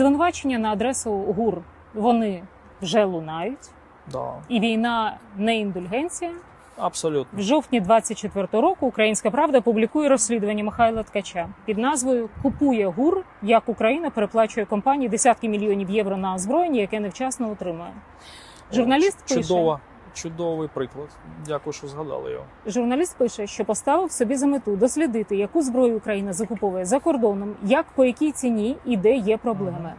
Звинувачення на адресу ГУР вони вже лунають, Да, і війна не індульгенція. абсолютно. В жовтні 24-го року Українська Правда публікує розслідування Михайла Ткача під назвою Купує ГУР, як Україна переплачує компанії десятки мільйонів євро на озброєння, яке невчасно отримує. Журналіст пише, Чудова, чудовий приклад. Дякую, що згадали його. Журналіст пише, що поставив собі за мету дослідити, яку зброю Україна закуповує за кордоном, як по якій ціні і де є проблеми.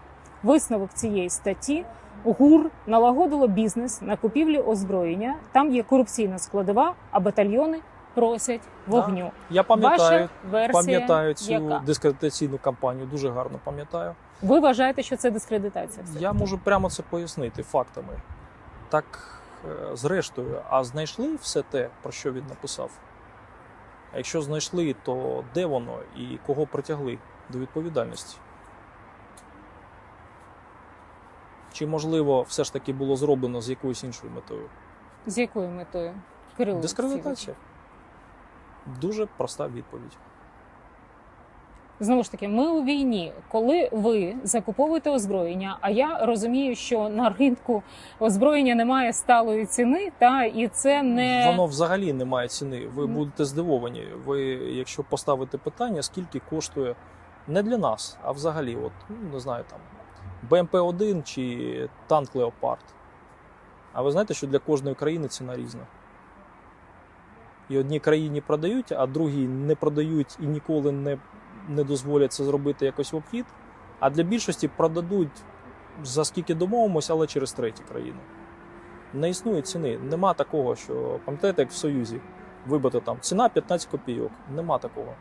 Висновок цієї статті ГУР налагодило бізнес на купівлі озброєння. Там є корупційна складова, а батальйони просять вогню. Я пам'ятаю, пам'ятаю цю яка? дискредитаційну кампанію, дуже гарно пам'ятаю. Ви вважаєте, що це дискредитація? Я можу прямо це пояснити фактами. Так, зрештою, а знайшли все те, про що він написав? А якщо знайшли, то де воно і кого притягли до відповідальності? Чи можливо все ж таки було зроблено з якоюсь іншою метою? З якою метою? Кирило Дискредитація. Дуже проста відповідь. Знову ж таки, ми у війні, коли ви закуповуєте озброєння, а я розумію, що на ринку озброєння немає сталої ціни, та і це не Воно взагалі не має ціни. Ви будете здивовані. Ви, якщо поставите питання, скільки коштує не для нас, а взагалі, от, ну, не знаю, там БМП-1 чи танк Леопард. А ви знаєте, що для кожної країни ціна різна. І одній країні продають, а другій не продають і ніколи не, не дозволять це зробити якось в обхід. А для більшості продадуть за скільки домовимося, але через треті країни не існує ціни. Нема такого, що пам'ятаєте, як в Союзі вибито там ціна 15 копійок. Нема такого.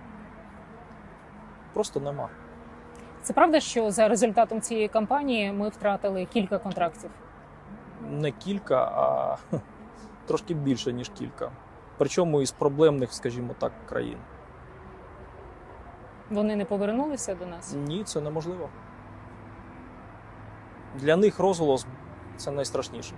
Просто нема. це правда, що за результатом цієї кампанії ми втратили кілька контрактів. Не кілька, а трошки більше, ніж кілька. Причому із проблемних, скажімо так, країн. Вони не повернулися до нас. Ні, це неможливо. Для них розголос це найстрашніше.